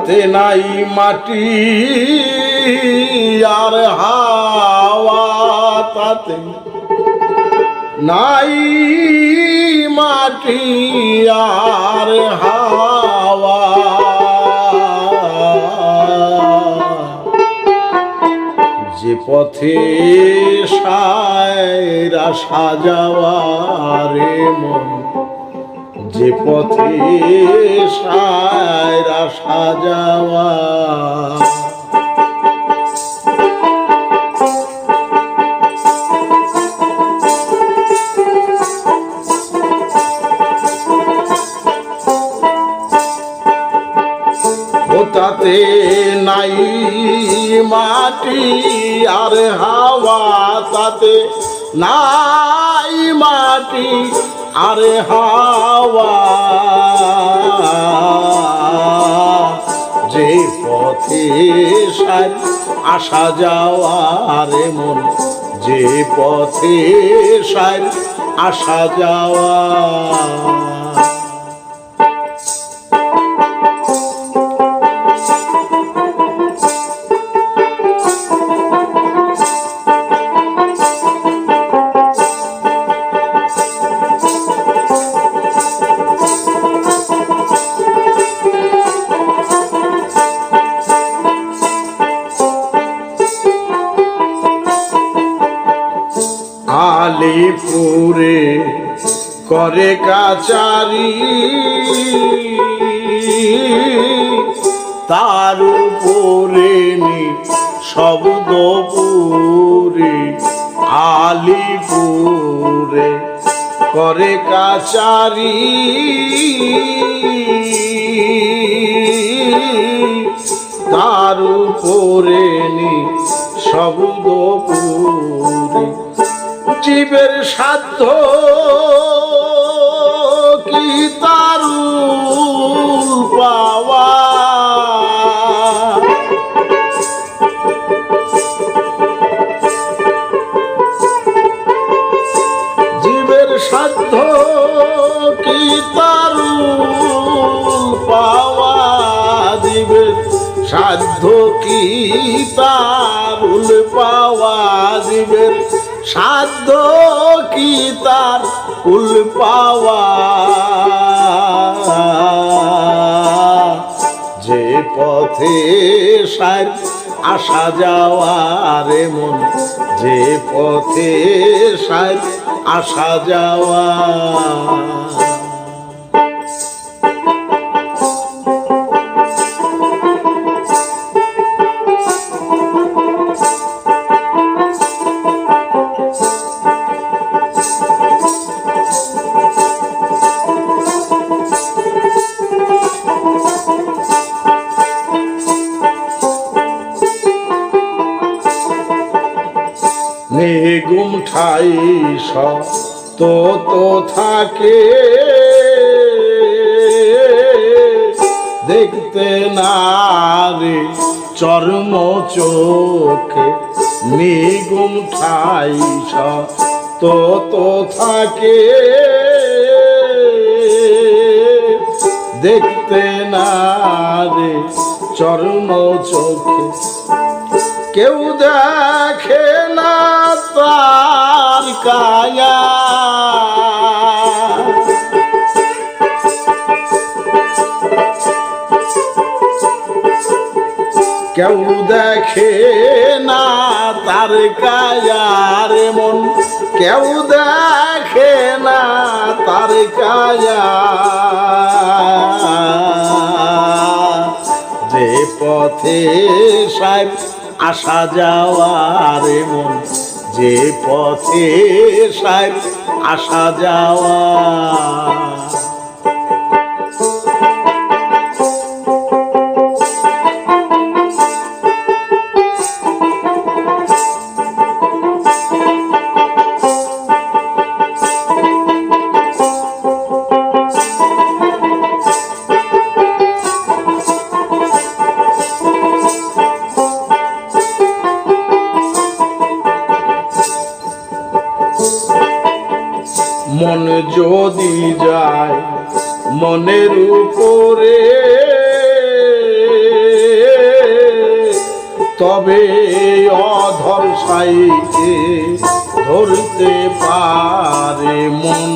তাতে নাই মাটি, আর হাওয়া তাতে নাই মাটি, আর হাওয়া। যে পথে সায়রা সাজাওয়া রে মন যে পথে সায়রা সাজাওয়া। তাতে নাই মাটি আর হাওয়া তাতে নাই মাটি আর হাওয়া যে পথে সার আসা যাওয়া রে মন যে পথে সার আসা যাওয়া। করে কাচারি। তার উপরে নি শব্দপুরে আলিপুরে করে কাচারি। তার উপরে নি শব্দপুরে জীবের সাধ্য সাধ্য কি তারুল পাওয়া জীবের সাধ্য কি তার কুল পাওয়া? যে পথে সার আসা যাওয়া রে মন, যে পথে সার আসা যাওয়া। নিগুম ঠাই তো তো থাকে। দেখতে না রে চর্ম চোখে নিগুম ঠাই তো তো থাকে। দেখতে না রে চর্ম চোখে কেউ দেখে কেউ দেখে না তার কায়ার মন। কেউ দেখে না তার কায়া যে পথে সাহেব আসা যাওয়ার মন। যে পথে সাহেব আসা যাওয়া। যদি যায়, মনের উপরে। তবে অধর সাইকে ধরতে পারে মন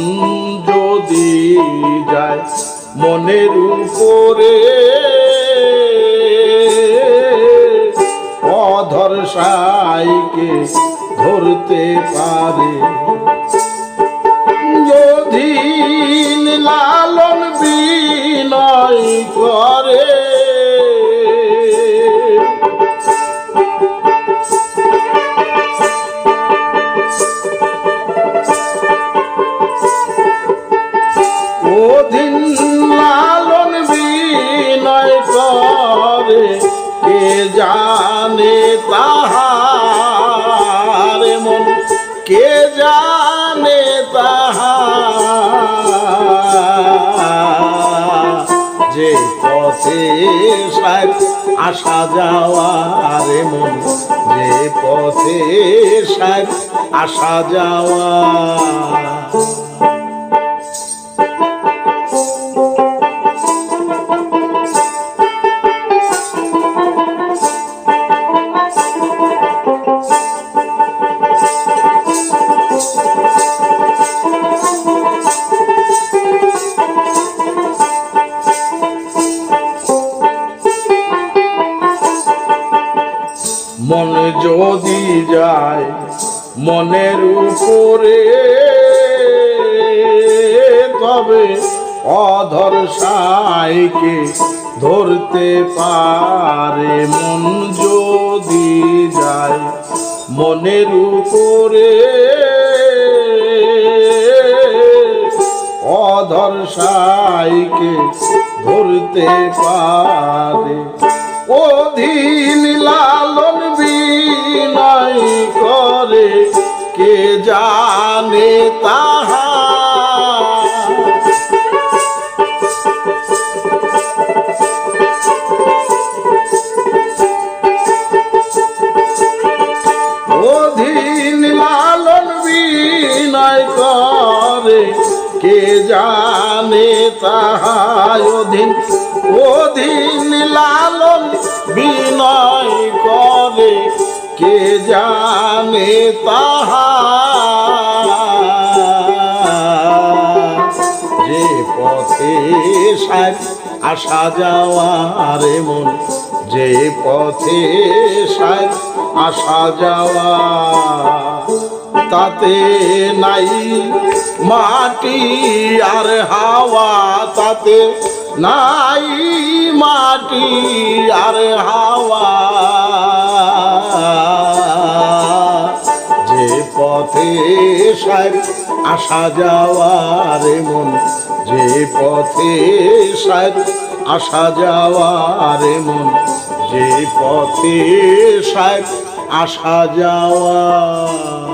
যদি যায়, মনের উপরে। অধর সাইকে ধরতে পারে লালন পথে সাহেব আসা যাওয়ার মন যে পথে সাহেব আসা যাওয়া। মন যদি যায় মনের উপরে, তবে অধর সাইকে ধরতে পারে। মন যদি যায় মনের উপরে, অধর সাইকে ধরতে পারে। অধীন লালন বিনয় করে, কে জানে তাহা? অধীন লালন বিনয় করে, কে জানে তাহায় অধীন? অধীন লালন বিনয় করে, কে জানে তাহা? যে পথে সাহেব আসা যাওয়ার মন যে পথে সাহেব আসা যাওয়া, তাতে নাই মাটি আর হাওয়া, তাতে নাই মাটি আর হাওয়া। যে পথে সাহেব আসা যাওয়ার মন, যে পথে সাহেব আসা যাওয়ার মন, যে পথে সাহেব আসা যাওয়া।